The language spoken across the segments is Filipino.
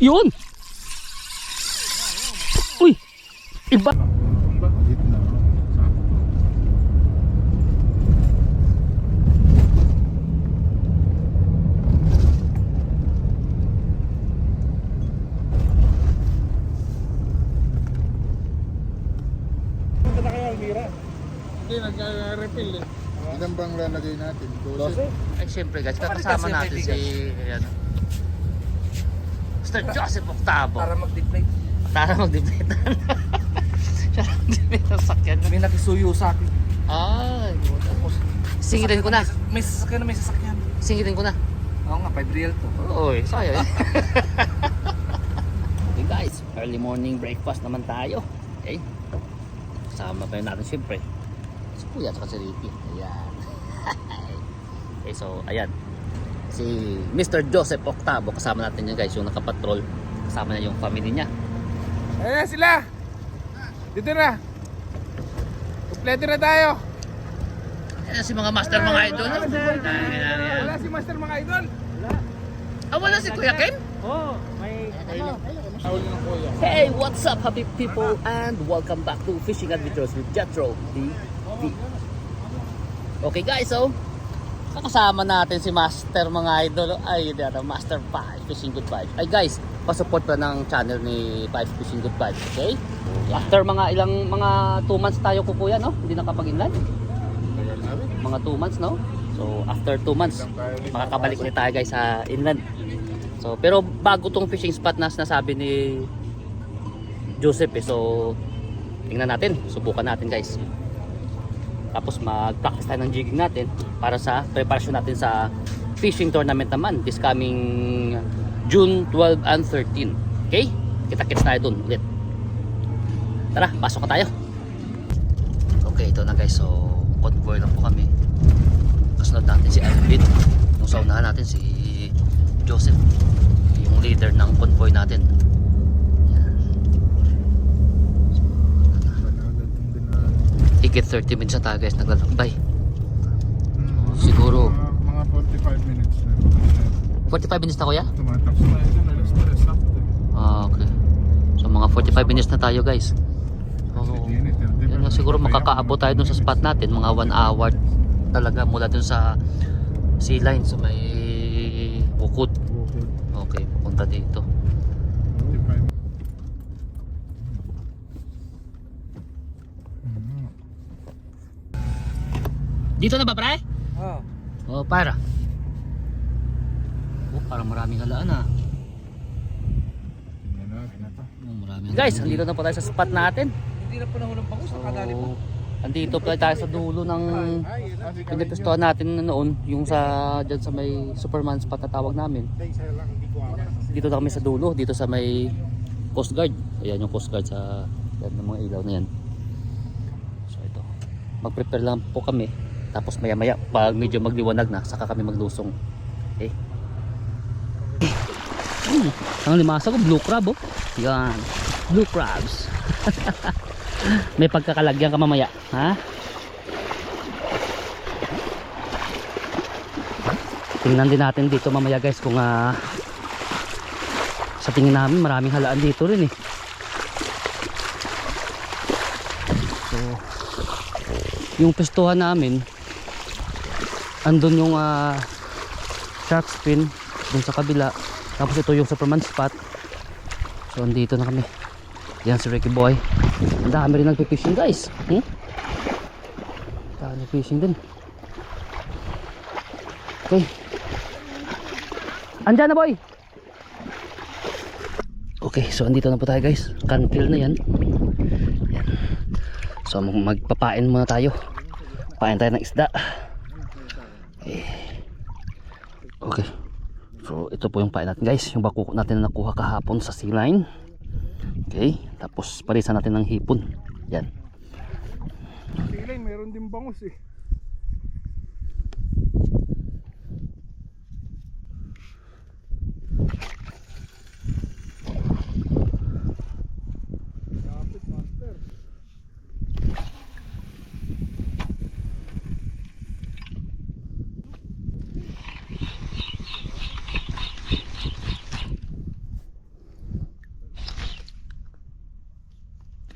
Yun! Uy! Iba! Hindi, nag-refill eh. Ilan bang lalagay natin? 12? Ay, siyempre guys, kasama natin si... Ayan. Mr. Joseph Octavo. Para mag-deflate. Tara mag-debate. Siya lang ang sakyan. May nakisuyo sa akin. Ay, singilin ko na. May sasakyan na may sasakyan. Singilin ko na. Oo nga, 5 real to. Oy, sayang eh. okay guys, early morning breakfast naman tayo. Okay. Kasama pa natin siyempre. Si Kuya at si Ricky. Ayan. okay, so ayan. Si Mr. Joseph Octavo kasama natin yan guys, yung nakapatrol. Kasama niya yung family niya. Ayan na sila. Dito na. Kompleto na tayo. Ayan si mga master mga idol. Ayan, ayan. Wala si Master mga idol. Ah, wala si Kuya Ken? Oo, may... Hey, what's up, happy people, and welcome back to Fishing Adventures with Jetro TV. Okay guys, so kasama natin si Master mga idol. Ay, ata, Master 5 Fishing Good Vibes. Ay guys, pasupport pa ng channel ni 5 Fishing Good Vibes, okay? After mga ilang mga 2 months tayo kukuya, no? Hindi nakapag-inland. Mga 2 months, no? So, after 2 months, makakabalik ulit tayo guys sa inland. So, pero bago tong fishing spot na sinasabi ni Joseph eh. So, tingnan natin. Subukan natin guys. Tapos mag-practice tayo ng jigging natin para sa preparasyon natin sa fishing tournament naman this coming June 12 and 13. Okay? Kita-kits tayo dun ulit. Tara, pasok na tayo. Okay, ito na guys. So, convoy lang po kami. Kasunod natin si Alvin. Yung sa unahan natin si Joseph. Yung leader ng convoy natin. Yan. Managal itong dinaan. Higit 30 minutes na tayo guys naglalakbay. Siguro. Mga, mga 45 minutes na. 45 minutes na kuya? Tumatapos na yun. Alas na alas sakto. Ah, okay. So mga 45 minutes na tayo guys. So, yan nga, siguro makakaabot tayo dun sa spot natin. Mga 1 hour talaga mula dun sa sea line sa may. Bukod. Okay, pupunta dito. 45. Hmm. Dito na ba pre? Oo. Oh, para. Oh, parang maraming halaan ah. Oh, maraming Guys, andito na po tayo sa spot natin. Hindi na panahon ng bangus, nakadali pa. So, andito pa tayo sa dulo ng pinipistuhan natin noon, yung sa dyan sa may Superman spot na tawag namin. Dito na kami sa dulo, dito sa may Coast Guard. Ayan yung Coast Guard sa yan, ng mga ilaw na yan. So ito. Mag-prepare lang po kami. Tapos maya maya, pag medyo magliwanag na, saka kami maglusong. Okay? Hmm, ang limasa ko, blue crab oh. Yan. Blue crabs. May pagkakalagyan ka mamaya, ha? Tingnan din natin dito mamaya guys kung ah, sa tingin namin maraming halaan dito rin eh. So, yung pistuhan namin andun yung ah, shark fin dun sa kabila. Tapos ito yung superman spot. So andito na kami. Yan si Ricky Boy. Ang dami rin nagpipishing guys. Hmm? dami fishing din. Okay. Andyan na boy! Okay so andito na po tayo guys. Cantil na yan. Yan. So mag- magpapain muna tayo. Pain tayo ng isda okay so ito po yung pain natin guys yung bako natin na nakuha kahapon sa sea line Okay, tapos palisan natin ng hipon. Yan. Silay, meron din bangus eh.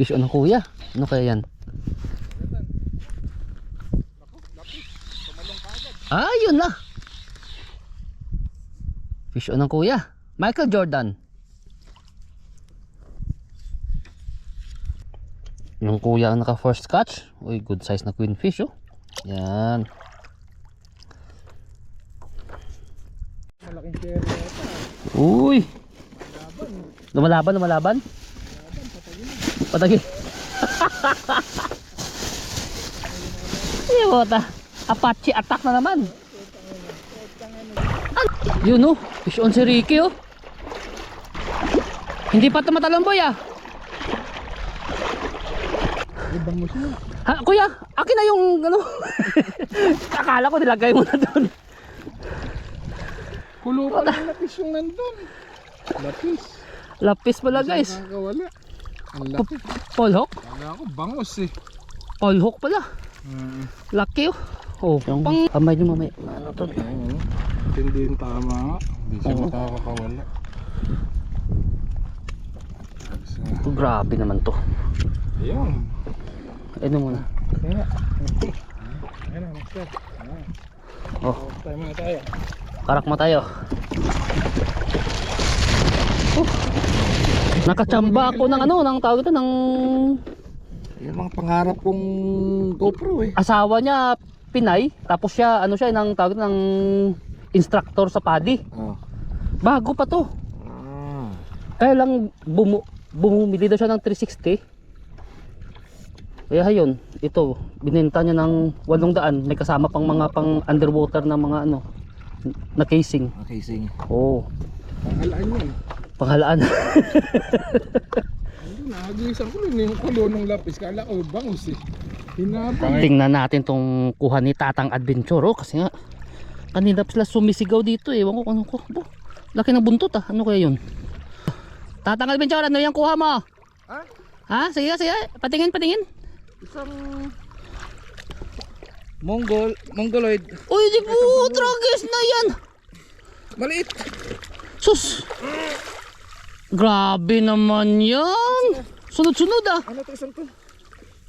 Fish on ng kuya. Ano kaya yan? Ah, yun na. Fish on ng kuya. Michael Jordan. Yung kuya ang naka first catch. Uy, good size na queen fish oh. Yan. Malaking. Uy. Lumalaban, lumalaban. Patagi. Ay, bota. Apache attack na naman. Yun oh, fish on si Ricky oh. Hindi pa tumatalon boy ah. Bangus mo. Ha, kuya, akin na yung ano. Akala ko nilagay mo na doon. Kulo pa lang lapis yung nandun. Lapis. Lapis pala guys. Nakakawala. Ang laki. Paul Hook. Kala ko bangus eh. Paul Hook pala. Mm. Laki oh. Oh, pang kamay nyo mamaya. Ano to? Hindi yung tama nga. Hindi siya Oo. makakawala. Oh, grabe naman to. Ayun. Ano muna? Kaya. Ayun na, master. Oh, Tayo muna tayo. karak mo tayo. Oh. Nakachamba ako ng ano, ng tawag ito, ng Yan mga pangarap kong GoPro eh. asawa niya, Pinay. Tapos siya, ano siya, ng tawag ito, ng instructor sa PADI. Oh. Bago pa to. Ah. Kaya lang bumu bumumili daw siya ng 360. Kaya yun, ito, binenta niya ng 800. May kasama pang mga pang underwater na mga ano, na casing. Okay, sige. Oo, oh, Panghalaan yun. Panghalaan. Hindi, nahagisan ko rin yung kulo ng lapis. Kala ko bangus eh. Hinabang. Tingnan natin tong kuha ni Tatang Adventure oh, kasi nga kanina pa sila sumisigaw dito eh. Ewan ko kung ano ko. Bo, laki ng buntot ah. Ano kaya yun? Tatang Adventure, ano yung kuha mo? Ha? Ha? Sige, sige. Patingin, patingin. Isang... Mongol, Mongoloid. Uy, di po, tragis na yan. Maliit. Sus! Grabe naman yan! Sunod-sunod ah! Ano to isang to?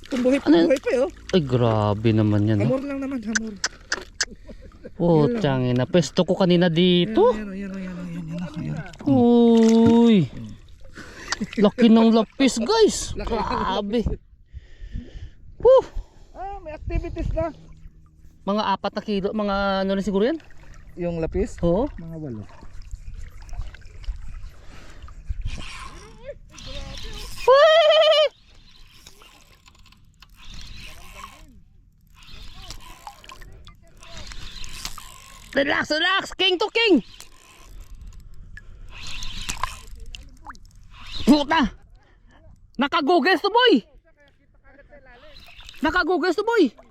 Tumbuhay pa, Ano yun? buhay pa eh, oh. Ay, grabe naman yan. Hamor lang naman, hamor. Oh, tiyangin na. Pesto ko kanina dito. Yan, yan, yan, yan. Uy! Laki ng lapis, guys. Grabe. Woo! Ah, may activities na. Mga apat na kilo, mga ano na siguro yan? Yung lapis, Oo. mga walo. Relax, relax! King to king! Puta! Naka-goggles to boy! Naka-goggles to boy!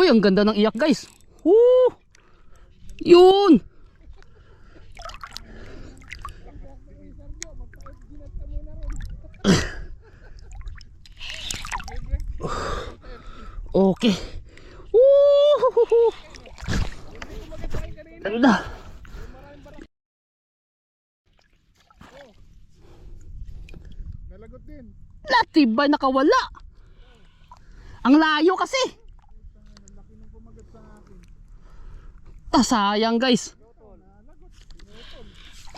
Uy, ang ganda ng iyak guys. Woo! Yun! Okay. Woo! Ganda. Nalagot din. Latibay nakawala. Ang layo kasi. Ah, sayang guys.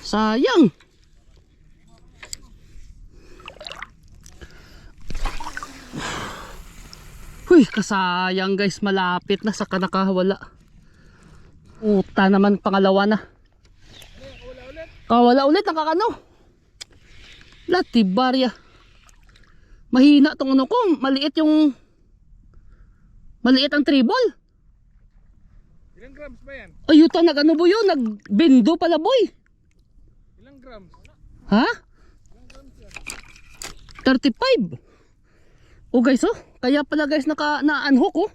Sayang. Huy, kasayang guys. Malapit na sa kanakawala. Uta naman pangalawa na. Kawala ulit ang kakano. Latibarya. Mahina tong ano ko, maliit yung maliit ang tribal. Ilang grams ba yan? Ayuta nag ano bo yun, nagbindo pala boy. Ilang grams? Ha? 35. Oh guys oh, kaya pala guys naka na-unhook oh.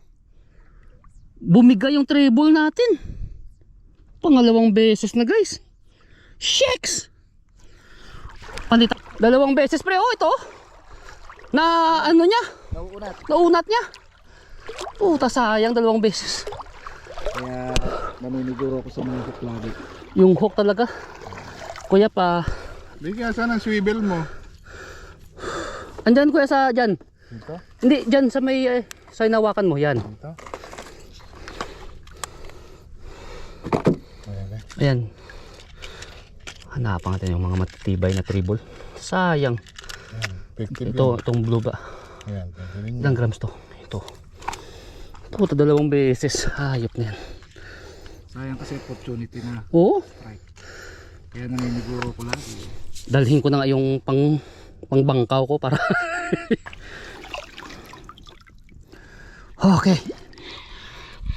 Bumigay yung treble natin. Pangalawang beses na guys. Sheks! Panita. Dalawang beses pre oh ito. oh. Na ano niya? Nauunat. Naunat niya. Puta sayang dalawang beses. Kaya naniniguro ko sa mga hook lagi. Yung hook talaga. Kuya pa. Bigyan sana ng swivel mo. Andyan kuya sa dyan. Dito? Hindi, dyan sa may eh, sa inawakan mo. Yan. Dito? Ayan eh. Ayan. Hanapan natin yung mga matitibay na tribol. Sayang. Effective Ito, itong blue ba? yan. Ayan, pwede rin Ilang grams to? Ito. Puta dalawang beses. Hayop na yan. Sayang kasi opportunity na Oo. strike. Kaya naniniguro ko lagi. Dalhin ko na nga yung pang pangbangkaw ko para Okay.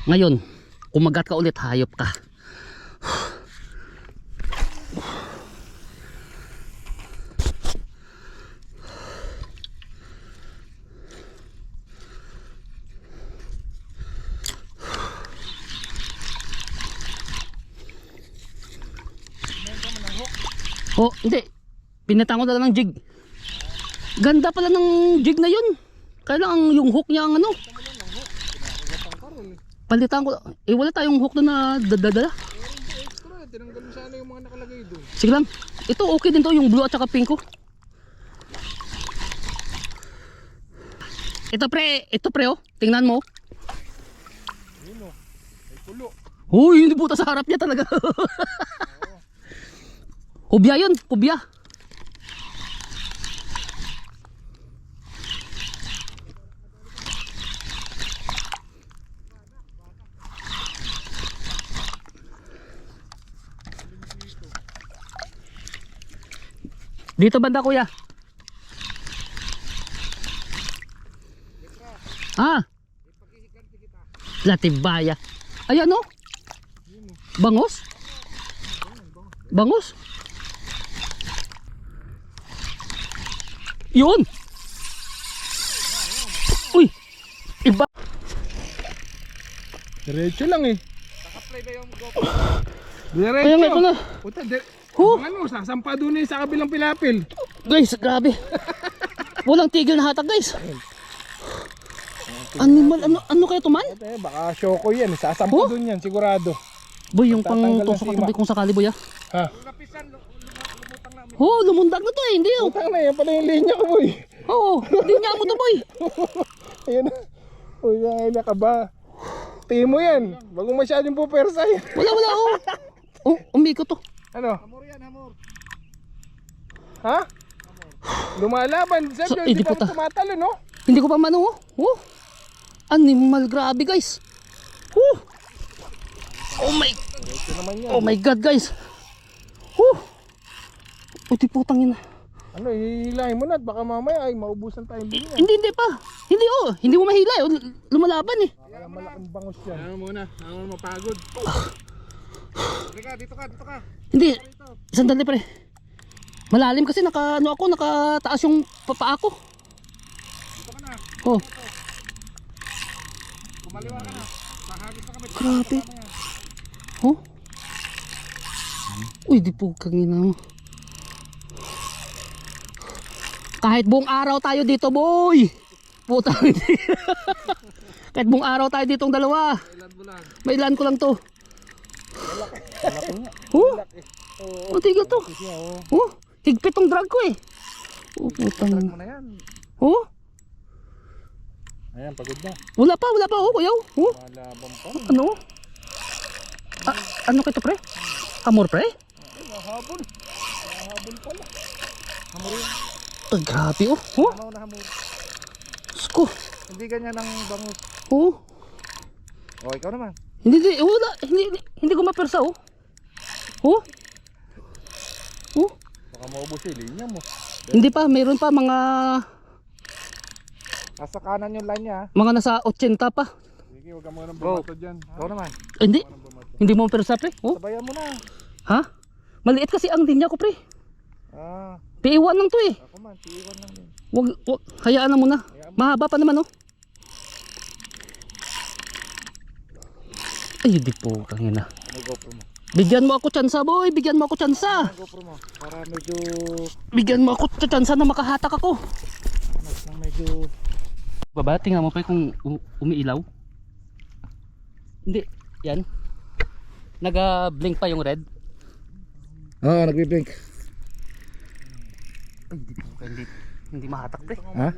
Ngayon, kumagat ka ulit, hayop ka. Oh, hindi. Pinatango na lang ng jig. Ganda pala ng jig na yun. Kaya lang ang yung hook niya ang ano. Palitan ko. Eh wala tayong hook na dadala. Extra, tinanggal mo sana yung mga nakalagay doon. Sige lang. Ito okay din to yung blue at saka pink ko. Ito pre, ito pre oh. Tingnan mo. Ay kulo. Uy, hindi puta sa harap niya talaga. Hubya yun, hubya. Dito banda kuya. Ah. Latibaya. Ayan oh. Bangos? Bangos? Yun! Uy! Iba! Diretso lang eh. Naka-play ba yung GoPro? Diretso. Kaya nga ito na. Puta, di- Huh? ano, sasampa doon eh sa kabilang pilapil. Guys, grabe. Walang tigil na hatak guys. Animal, ano, ano kaya to man? Eh, baka syoko yan. Sasampa Huh? doon yan, sigurado. Boy, yung pang tusok at tubig kung sakali boy ah. Ha? Oh, lumundag na to eh, hindi oh. Utang na yan pala yung linya ko, boy. Oo, hindi niya mo to boy. Ayan na. Uy, ay naka ba? Tingin mo yan. Wag mo masyadong pupersa yan. Wala, wala oh. Oh, umiko to. Ano? Hamor yan, hamor. Ha? Lumalaban. So, Siyempre, eh, hindi di pa ako tumatalo, no? Hindi ko pa mano oh. Oh. Animal, grabe guys. Oh. Oh my. Oh my god guys. Puti putang ina. Ano, hihilahin mo na at baka mamaya ay maubusan tayong linya. Hindi hindi pa. Hindi oh, hindi mo mahila oh. Lumalaban eh. Kaya malaking bangos yan. Ano muna, ano mapagod. Halika, dito ka, dito ka. Hindi. Sandali pre. Malalim kasi naka ano ako, nakataas yung papa ako. Dito ka na. Oh, Kumaliwa ka na. Sahagis na kami. grabe. Oh. Uy, di po kangina mo. Kahit buong araw tayo dito, boy. Puta. Kahit buong araw tayo ditong dalawa. May ilan ko lang to. Oh, ang tigil to. Oh, higpit tong drag ko eh. Oh, yan. Oh, Ayan, pagod na. wala pa, wala pa. Oh, kuyaw. Oh, Malabang pa. ano? Ah, ano kito pre? Amor pre? Mahabol. Mahabol pala. Hamor yun. Oh, grabe oh. Oh, Ano na hamor? sko. Hindi ganyan ang bangus. Oh, O, ikaw naman. hindi, hindi, wala. Hindi, hindi, hindi ko mapersa oh. Oh. Oh, Baka maubos yung linya mo. hindi pa, mayroon pa mga Nasa kanan yung line niya. mga nasa 80 pa. Sige, huwag ka muna bumato dyan. Ikaw naman. Hindi. Hindi mo mapersa pre. Oh, Sabayan mo na. ha? Maliit kasi ang linya ko pre. Ah, PA1 lang to eh. ako man. Tiiwan lang din. Wag, wag hayaan na muna. Mahaba pa naman oh. Ay, di po kangina. Ano GoPro mo? Bigyan mo ako tsansa, boy. Bigyan mo ako tsansa. Ano GoPro mo? Para medyo... Bigyan mo ako tsansa na makahatak ako. Mas nang medyo... Baba, tingnan mo pa kung umiilaw. Hindi. Yan. Naga-blink pa yung red. Oo, nagbi-blink. Ay, hindi po. Hindi, hindi mahatak pre. Ha?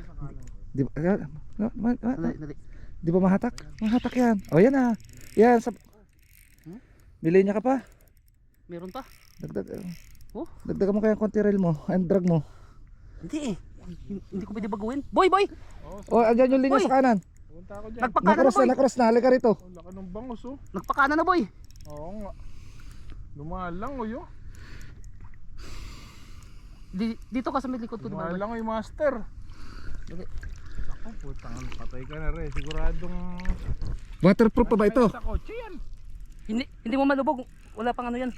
Di ba, ah, ah, ma- ma- Dali, dali. di ba mahatak? Mahatak yan. O yan ah. Yan. Sa... Bili niya ka pa. Meron pa. Dagdag. Oh? Dagdagan mo kaya konti reel mo. And drag mo. Hindi eh. Hindi ko pwede baguhin. Boy, boy! O, andyan yung linya Uy! sa kanan. Punta ako dyan. Nagpakana na Nakross boy! na, nakross na. Halika rito. Ang laki ng bangus oh. Nagpakana na boy! Oo nga. Lumalang oh yun. Di, dito ka sa may likod ko diba? Lumalang oh yung master. Dali. Ako, putang patay ka na rin. Siguradong Waterproof pa ba ito? sa kotse yan. Hindi, hindi mo malubog. Wala pang ano yan.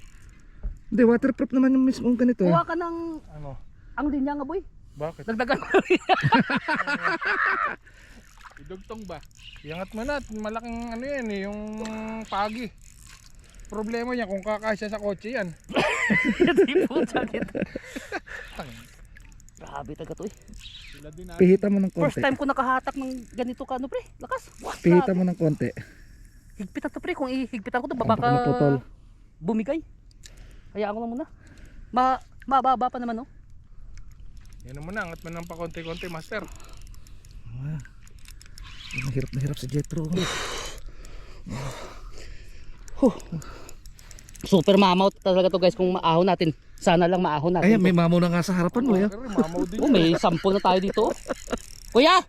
Hindi, waterproof naman yung mismong ganito. Kuha ka ng Ano? ang linya nga boy. Bakit? Dagdagan ko rin. Idugtong ba? Iangat mo na. Malaking ano yan eh. Yung pagi. Problema niya kung kakasya sa kotse yan. Hindi po dito. Grabe taga to eh. Sila din ah. Pihita mo ng First konti. time ko nakahatak ng ganito ka ano pre. Lakas. Pihita mo ng konti. Higpitan to pre. Kung ihigpitan ko to Baka baka maputol. bumigay. Hayaan ko lang muna. Ma mababa pa naman no. Yan mo na. Angat mo ng pa konti-konti master. Mahirap na hirap si Jetro. Super mamaw talaga to guys kung maahon natin. Sana lang maahon natin. Ayan, may mamo na nga sa harapan mo. Yan. Pero mamaw din Oh, may sample na tayo dito. oh. Kuya!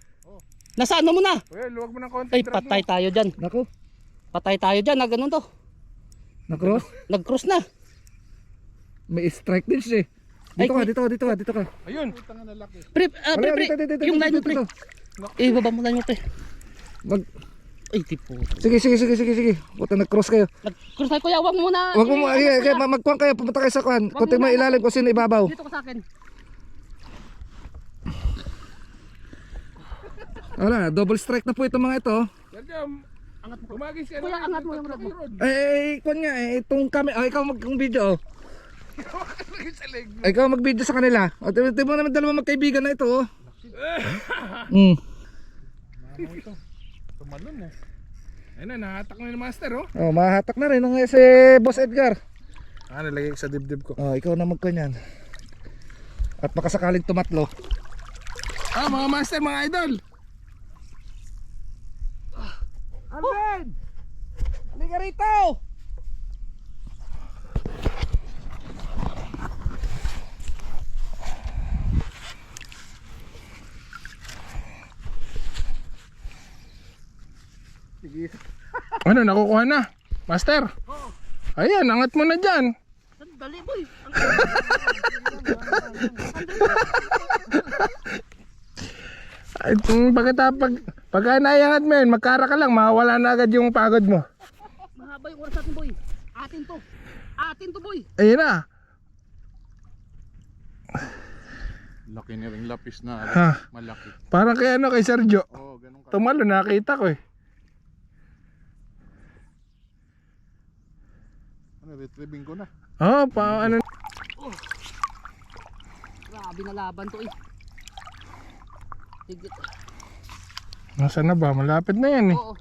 Nasaan mo na? Kuya, luwag mo ng konti. Ay, drag mo. patay tayo dyan. Nako, Patay tayo dyan. Na ganun to. nakross. Nag-cross na. May strike din siya eh. Dito Ay, ka, dito ka, dito ka, dito ka. Ayun. Pre, ah, pre, pre. Yung line mo, pre. dito. Eh, baba mo line mo, pre. Mag, Ay, tipo. sige, sige, sige, sige, sige. Puta, nag-cross kayo. Nag-cross tayo, kuya. Huwag mo muna. Wag mo, Eh, ay, ay, ay, magkuhan kayo, pumunta kayo sa kuhan. Kunti mo ilalim kung sino ibabaw. Dito ka sa akin. Wala, double strike na po itong mga ito. Angat mo. tumagis ka Kuya, angat mo yung rod mo. Ay, ay, kuhan nga, eh, itong kami, ay, ikaw mag-video, oh. Ay, ikaw mag-video sa kanila. O, di di mo naman dalawa magkaibigan na ito, oh. Mm. Tumalon eh. Ayun na, nahatak na yung master oh. Oh, mahatak na rin ng si Boss Edgar. Ah, nalagay ko sa dibdib ko. Oh, ikaw na magkanyan. At makasakaling tumatlo. Ah, mga master, mga idol. Alvin! Halika rito! Sige. Ano, nakukuha na? Master? Ayan, angat mo na dyan. Dali, boy. Ay, kung pagkata, pag, pagka naiangat mo yun, magkara ka lang, mawala na agad yung pagod mo. Mahaba yung oras natin, boy. Atin to. Atin to, boy. Ayun na. Laki na rin lapis na Ha, malaki. parang kay ano, kay Sergio. Oo, oh, ganun ka. Tumalo, nakita ko eh. Retrieving ko na. Oo, oh, pa, ano, Grabe na laban to, eh. Higit. nasa na ba? Malapit na yan eh. Oo.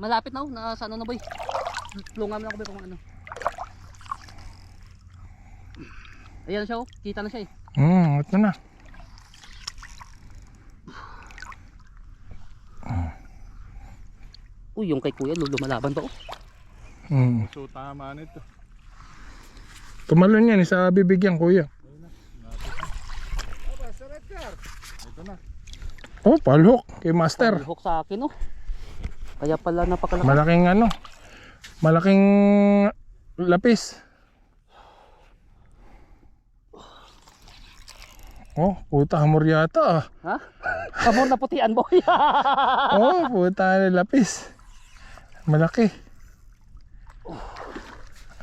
Malapit na, oh. Nasa ano na, boy. Lungan mo na ako, boy, kung ano. Ayan siya, oh. Kita na siya, eh. Hmm, mo na. Uy, yung kay kuya, lumalaban to, oh. Hmm. So tama nito. Tumalon yan, isa bibigyan kuya. Ito na. Oh, palhok kay Master. Hook sa akin, oh. Kaya pala napakalaki. Malaking ano, malaking lapis. Oh, puta hamor yata ah. Ha? Kamor na putian, boy. Oh, puta lapis. Malaki.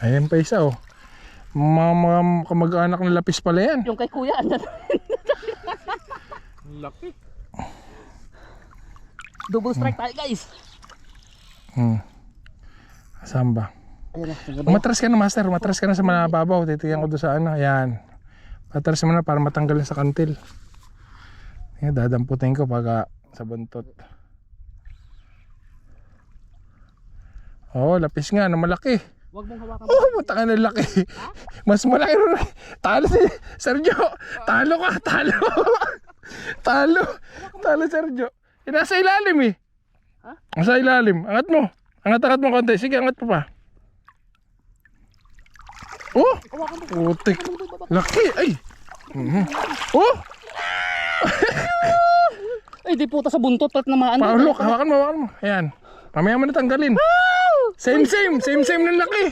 Ayan pa isa oh. Mga, mga kamag-anak ng lapis pala yan. yung kay kuya, andyan. Laki. Double strike tayo, guys. Hmm. Saan ba? Ayan na? Umatras ka na master, umatras ka na sa mababaw. Titigyan ko doon sa ano, yan. Patras mo na para matanggalin sa kantil. Yan, dadamputin ko pag sa buntot. Oo, lapis nga na malaki. Huwag mong hawakan. Oh, puta ka na laki. Mas malaki rin. Talo si Sergio. Talo ka, talo. talo. Talo Sergio. Eh, nasa ilalim eh. Ha? Nasa ilalim. Angat mo. Angat-angat mo konti. Sige, angat mo pa. Oh! Putik. Laki. Ay. Mhm. Oh! Ay, di puta sa buntot at namaan. Paulok, hawakan mo, hawakan mo. Ayan. Mamaya mo na tanggalin. Same, same. Same, same ng laki.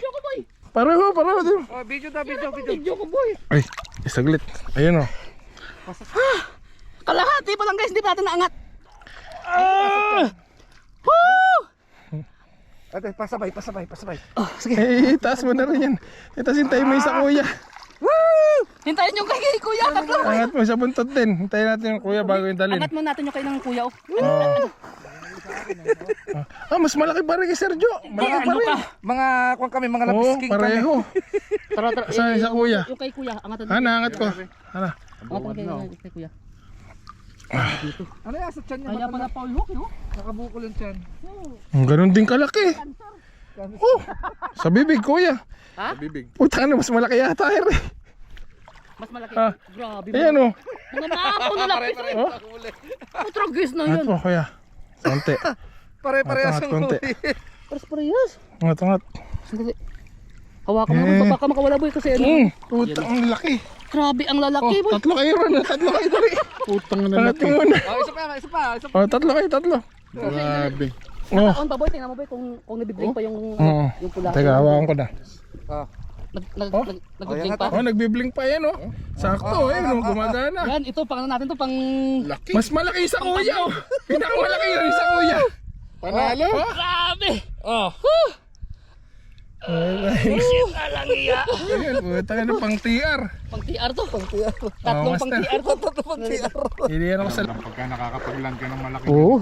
Pareho, pareho. Oh, video na, video, video. Video ko boy. Ay, isaglit. Ayun oh. Kalahati pa lang guys, hindi pa natin naangat. Ah! Woo! Ate, pasabay, pasabay, pasabay. Oh, sige. Eh, taas mo na rin yan. Ito hintayin mo yung sa kuya. Hintayin yung kay kuya. Tatlo. Angat mo sa buntot din. Hintayin natin yung kuya bago yung dalin. Angat mo natin yung kay ng kuya. Oh. Ah, mas malaki pa rin kay Sergio. Malaki pa Ano rin. ka? Mga, kung kami, mga lapis Oo, king kami. pareho. Tara, tara. Eh, sa kuya? Yung kay kuya. Angatan Ah, naangat ko. Ano? Angatan kay, kay kuya. Ano yan sa tiyan niya? Kaya pala Paul Hook, no? Nakabukol yung tiyan. Ang ganun din kalaki. Oh, sa bibig kuya. Ha? Bibig. Puta na, mas malaki yata eh. Mas malaki. Ah. Grabe. Ayan oh. Mga maako na lapis. eh. Oh, Putragis na angat yun. mo kuya. Konti. Pare-parehas ang konti. huli. Pares parehas. Angat, angat. Sandali. Hawakan mo Eh. naman. Baka makawala boy kasi ano. Mm, puta, ang laki. Grabe ang Oh, lalaki boy. tatlo kayo ron. ah. Tatlo kayo dali. Putang na laki. Oh, isa pa, isa pa, isa pa. Oh, tatlo kayo, tatlo. Grabe. Oh. On pa boy, tingnan mo boy kung kung nabibling pa yung yung pula. Teka, hawakan ko na. Ah. Nag nag Oh. nag Oh, nagbibling yan pa. Oh, nagbiblink pa yan oh. Sakto, eh, no, gumagana. Yan, ito pang ano natin to pang Laki. Mas malaki sa kuya oh. Pinakamalaki yun sa kuya. Panalo. Grabe. Oh. Shit, alang iya. Ayun, puta ka na pang TR. Pang TR to. Pang TR. Tatlong Oh, pang. TR to. Tatlong pang TR. Hindi yan ako sa... Pagka nakakapagland ka ng malaki. Oo.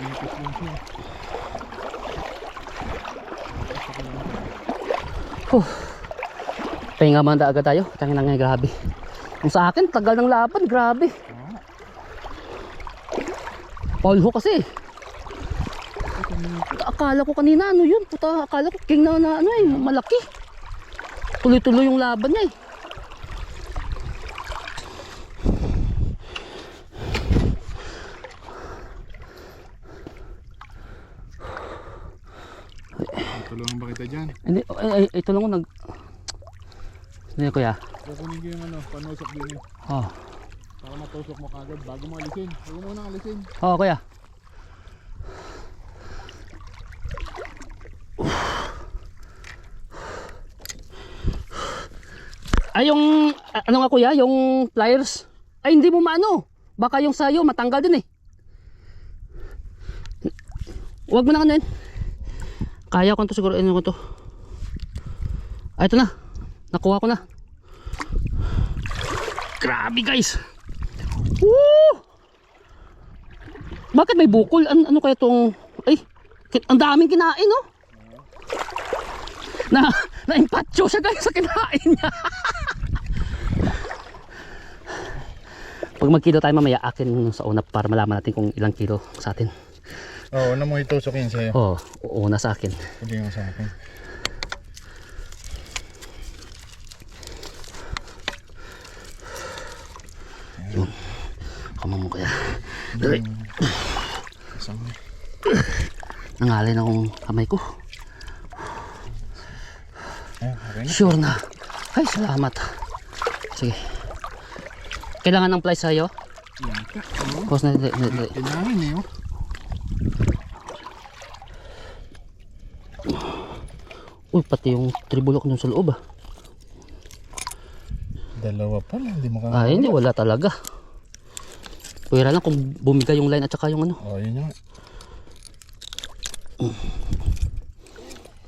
Nipis lang siya. Pahinga manda agad tayo. Tangin na nga, grabe. Kung sa akin, tagal ng laban, grabe. Paul Hook kasi. Akala ko kanina ano yun. Puta, akala ko king na, na ano eh, malaki. Tuloy-tuloy yung laban niya eh. Tulungan ba kita dyan? Hindi, ay, ay, ito lang ko nag... Hindi kuya. Kukunin ko yung ano, panusok din yun. Oh. Para matusok mo kagad bago mo alisin. Huwag mo munang alisin. Oh, kuya. Ay, yung, ano nga kuya, yung pliers. Ay, hindi mo maano. Baka yung sayo, matanggal din eh. Huwag mo na ano yun. Kaya ko to siguro, ano ko to. Ay, ito na. Nakuha ko na. Grabe guys. Woo! Bakit may bukol? An ano kaya tong ay ang daming kinain no? Na na impatcho siya guys sa kinain niya. Pag magkilo tayo mamaya akin sa una para malaman natin kung ilang kilo sa atin. Oo, na mo itusok yun sa'yo. Oh, una sa akin. Hindi nga sa akin. Kamo mo kaya. Dali. Nangalay na akong kamay ko. Na. Sure na. Ay, salamat. Sige. Kailangan ng plies sa'yo? Pause na, dali, dali. Kailangan eh, oh. Uy, pati yung tribulok dun sa loob ah. Dalawa pala, hindi mo ka... Ah, hindi, wala talaga. Pwera lang kung bumigay yung line at saka yung ano, Oh, yun yung...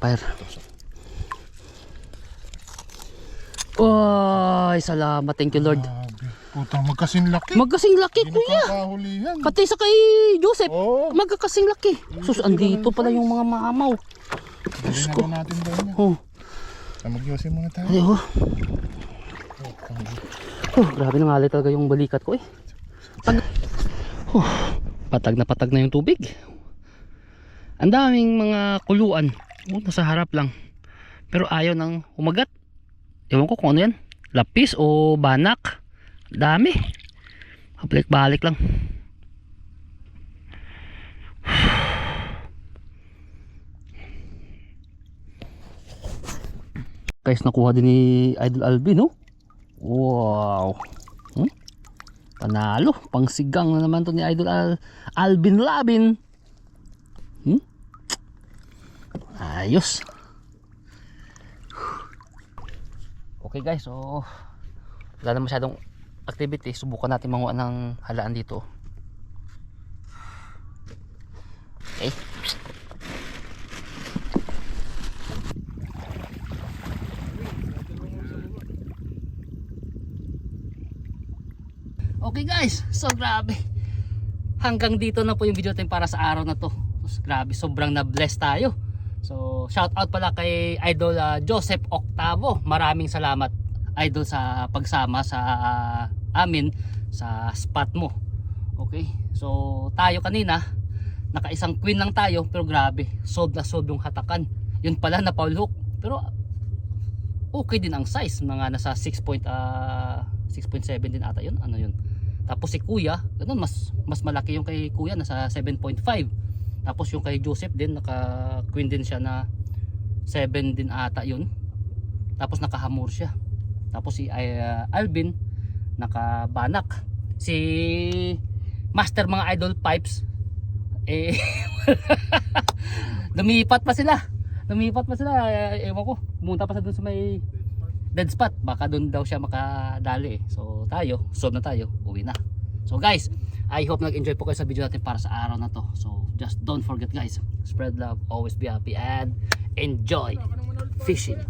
fire. Ay, salamat. Thank you, Lord. Grabe. Puta, magkasing laki. Magkasing laki, Hindi kuya. Pati sa kay Joseph. Oo. Magkakasing laki. Sus, andito pala yung mga na ba natin ba? Oh, Ah, Mag-yosin muna tayo. ay, oh. Oh, grabe nangalay talaga yung balikat ko eh. Tag oh, Patag na patag na yung tubig. Ang daming mga kuluan. Oh, nasa harap lang. Pero ayaw nang umagat. Ewan ko kung ano yan. Lapis o banak. Dami. Balik-balik lang. Guys, nakuha din ni Idol Alvin, no? Wow. Hmm? Panalo. Pangsigang na naman to ni Idol Al Alvin Labin. Hmm? Ayos. Okay guys, so wala na masyadong activity. Subukan natin manguha ng halaan dito. Okay. Okay guys, so grabe. Hanggang dito na po yung video natin para sa araw na to. So, grabe, sobrang na-bless tayo. So, shout out pala kay Idol ah, Joseph Octavo. Maraming salamat Idol sa pagsama sa ah, amin sa spot mo. Okay? So, tayo kanina naka-isang queen lang tayo pero grabe, sold na sold yung hatakan. Yun pala na Paul hook. Pero okay din ang size, mga nasa 6. point, ah, 6.7 din ata yun. Ano yun? Tapos si Kuya, ganun mas mas malaki yung kay Kuya nasa 7.5. Tapos yung kay Joseph din naka queen din siya na 7 din ata yun. Tapos nakahamor siya. Tapos si uh, Alvin naka banak. Si Master mga Idol Pipes eh lumipat pa sila. Lumipat pa sila. Eh, ewan ko. Pumunta pa sa doon sa may dead spot. Baka doon daw siya makadali. So tayo solve na tayo uwi na. So guys I hope nag-enjoy po kayo sa video natin para sa araw na to. So just don't forget guys. Spread love always be happy and enjoy fishing